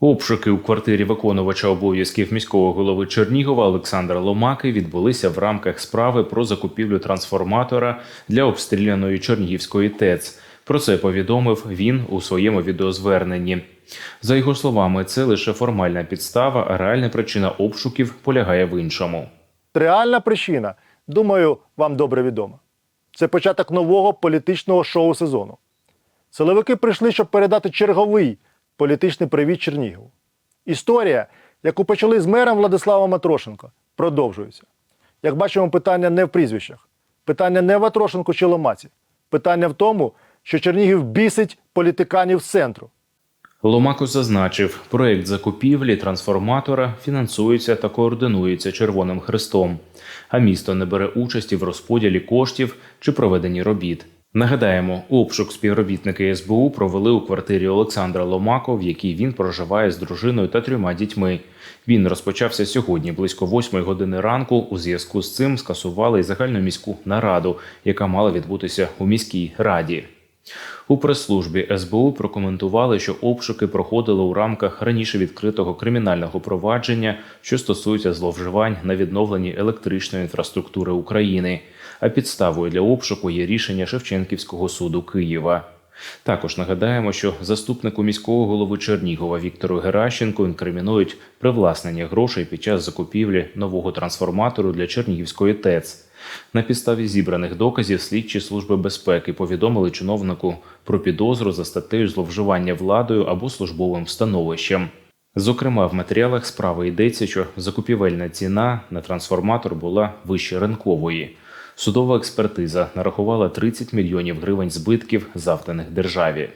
Обшуки у квартирі виконувача обов'язків міського голови Чернігова Олександра Ломаки відбулися в рамках справи про закупівлю трансформатора для обстріляної Чернігівської ТЕЦ. Про це повідомив він у своєму відеозверненні. За його словами, це лише формальна підстава, а реальна причина обшуків полягає в іншому. Реальна причина, думаю, вам добре відома. Це початок нового політичного шоу-сезону. Силовики прийшли, щоб передати черговий політичний привіт Чернігову. Історія, яку почали з мером Владиславом Матрошенко, продовжується. Як бачимо, питання не в прізвищах, питання не в Атрошенку чи Ломаці. Питання в тому, що Чернігів бісить політиканів з центру. Ломако зазначив, проект закупівлі трансформатора фінансується та координується Червоним Хрестом, а місто не бере участі в розподілі коштів чи проведенні робіт. Нагадаємо, обшук співробітники СБУ провели у квартирі Олександра Ломако, в якій він проживає з дружиною та трьома дітьми. Він розпочався сьогодні близько 8 години ранку. У зв'язку з цим скасували й загальноміську нараду, яка мала відбутися у міській раді. У прес-службі СБУ прокоментували, що обшуки проходили у рамках раніше відкритого кримінального провадження, що стосується зловживань на відновленні електричної інфраструктури України. А підставою для обшуку є рішення Шевченківського суду Києва. Також нагадаємо, що заступнику міського голови Чернігова Віктору Геращенко інкримінують привласнення грошей під час закупівлі нового трансформатору для Чернігівської ТЕЦ. На підставі зібраних доказів слідчі служби безпеки повідомили чиновнику про підозру за статтею зловживання владою або службовим становищем. Зокрема, в матеріалах справи йдеться, що закупівельна ціна на трансформатор була вище ринкової. Судова експертиза нарахувала 30 мільйонів гривень збитків, завданих державі.